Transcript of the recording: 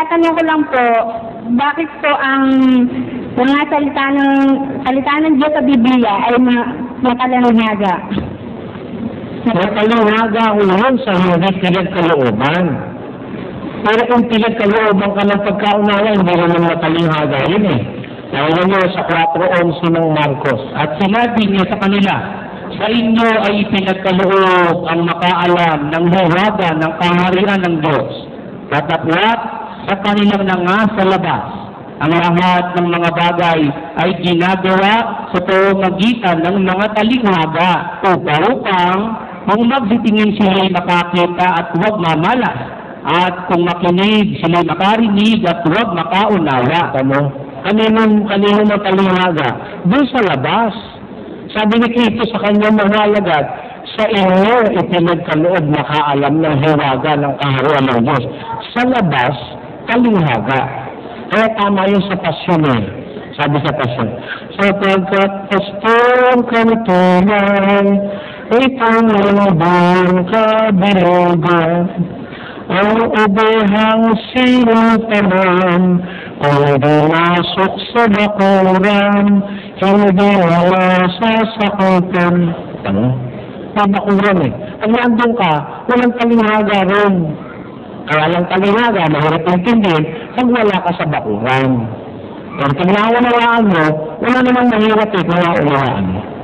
itatanong ko lang po, bakit po ang mga salita ng, salita ng Diyos sa Biblia ay ma, matalangaga? Nakaliwaga ko yun sa hindi pinagkalooban. Pero kung pinagkalooban ka ng pagkaunawa, hindi naman matalinghaga yun eh. Alam mo sa 4.11 ng Marcos. At sinabi niya sa kanila, sa inyo ay pinagkaloob ang makaalam ng huwaga ng kaharian ng Diyos. Katapwat sa kanilang nanga sa labas. Ang lahat ng mga bagay ay ginagawa sa pamamagitan ng mga talinghaga upang kung magsitingin sila'y makakita at huwag mamalas. At kung makinig sila'y makarinig at huwag makaunawa. Ano? Kaninong, kaninong matalinghaga? Doon sa labas. Sabi ni Kristo sa kanyang mga alagad, sa inyo ipinagkaloob makaalam ng hiwaga ng kaharuan ng Diyos. Sa labas, talinghaga. Kaya tama yun sa pasyon eh. Sabi sa pasyon, sapagkat pastong kantunay, itong lumabang kabilugan, ang ubehang sinupanan, ang dinasok sa bakuran, hindi wala sasakutan. Ano? Sa bakuran eh. Pag nandun ka, walang talinghaga rin. Kaya lang talinghaga, mahirap intindihin, pag wala ka sa bakuran. Pero pag naunawaan mo, wala namang mahirap eh, kung naunawaan mo.